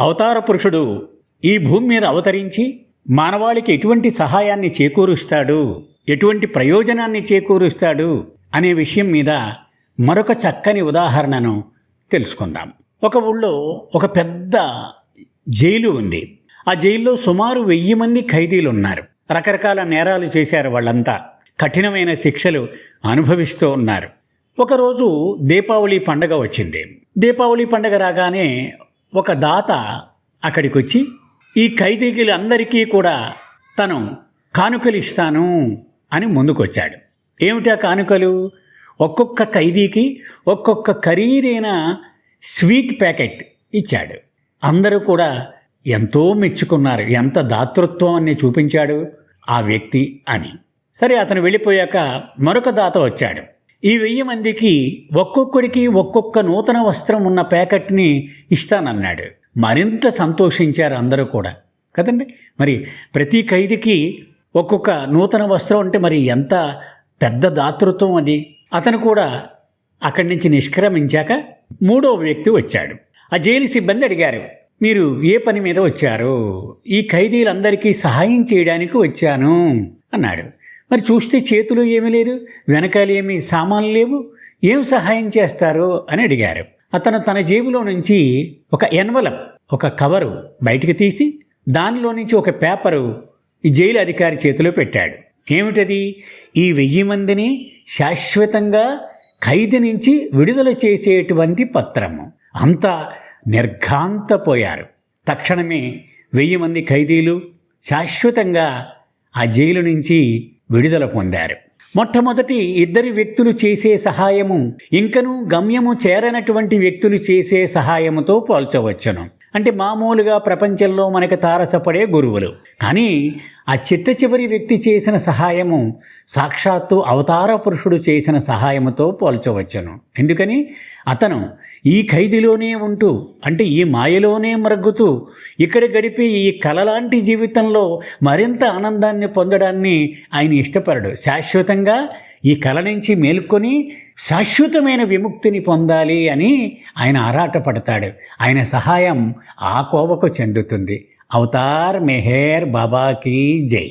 అవతార పురుషుడు ఈ భూమి మీద అవతరించి మానవాళికి ఎటువంటి సహాయాన్ని చేకూరుస్తాడు? ఎటువంటి ప్రయోజనాన్ని చేకూరుస్తాడు? అనే విషయం మీద మరొక చక్కని ఉదాహరణను తెలుసుకుందాం. ఒక ఊళ్ళో ఒక పెద్ద జైలు ఉంది. ఆ జైల్లో సుమారు వెయ్యి మంది ఖైదీలు ఉన్నారు రకరకాల నేరాలు చేశారు వాళ్ళంతా. కఠినమైన శిక్షలు అనుభవిస్తూ ఉన్నారు. ఒకరోజు దీపావళి పండగ వచ్చింది. దీపావళి పండగ రాగానే ఒక దాత అక్కడికొచ్చి ఈ ఖైదీకులందరికీ కూడా తను కానుకలు ఇస్తాను అని ముందుకొచ్చాడు. ఏమిటా కానుకలు? ఒక్కొక్క ఖైదీకి ఒక్కొక్క ఖరీదైన స్వీట్ ప్యాకెట్ ఇచ్చాడు. అందరూ కూడా ఎంతో మెచ్చుకున్నారు. ఎంత దాతృత్వాన్ని చూపించాడు ఆ వ్యక్తి అని. సరే అతను వెళ్ళిపోయాక మరొక దాత వచ్చాడు. ఈ వెయ్యి మందికి ఒక్కొక్కడికి ఒక్కొక్క నూతన వస్త్రం ఉన్న ప్యాకెట్ని ఇస్తానన్నాడు. మరింత సంతోషించారు అందరూ కూడా. కదండి? మరి ప్రతి ఖైదీకి ఒక్కొక్క నూతన వస్త్రం అంటే మరి ఎంత పెద్ద దాతృత్వం అది? అతను కూడా అక్కడి నుంచి నిష్క్రమించాక మూడో వ్యక్తి వచ్చాడు. ఆ జైలు సిబ్బంది అడిగారు మీరు ఏ పని మీద వచ్చారు? ఈ ఖైదీలందరికీ సహాయం చేయడానికి వచ్చాను అన్నాడు. మరి చూస్తే చేతులు ఏమీ లేదు వెనకాల ఏమీ సామాన్లు లేవు ఏం సహాయం చేస్తారు అని అడిగారు. అతను తన జేబులో నుంచి ఒక ఎన్వలప్ ఒక కవరు బయటికి తీసి దానిలో నుంచి ఒక పేపరు ఈ జైలు అధికారి చేతిలో పెట్టాడు. ఏమిటది? ఈ వెయ్యి మందిని శాశ్వతంగా ఖైదు నుంచి విడుదల చేసేటువంటి పత్రము. అంతా నిర్ఘాంతపోయారు. తక్షణమే వెయ్యి మంది ఖైదీలు శాశ్వతంగా ఆ జైలు నుంచి విడుదల పొందారు. మొట్టమొదటి ఇద్దరి వ్యక్తులు చేసే సహాయము ఇంకను గమ్యము చేరనటువంటి వ్యక్తులు చేసే సహాయముతో పోల్చవచ్చును. అంటే మామూలుగా ప్రపంచంలో మనకు తారసపడే గురువులు. కానీ ఆ చిట్ట చివరి వ్యక్తి చేసిన సహాయము సాక్షాత్తు అవతార పురుషుడు చేసిన సహాయముతో పోల్చవచ్చును. ఎందుకని? అతను ఈ ఖైదీలోనే ఉంటూ అంటే ఈ మాయలోనే మరుగుతూ ఇక్కడ గడిపే ఈ కలలాంటి జీవితంలో మరింత ఆనందాన్ని పొందడాన్ని ఆయన ఇష్టపడడు. శాశ్వతంగా ఈ కళ నుంచి మేల్కొని శాశ్వతమైన విముక్తిని పొందాలి అని ఆయన ఆరాటపడతాడు. ఆయన సహాయం ఆ కోవకు చెందుతుంది. అవతార్ మెహేర్ బాబాకి జై.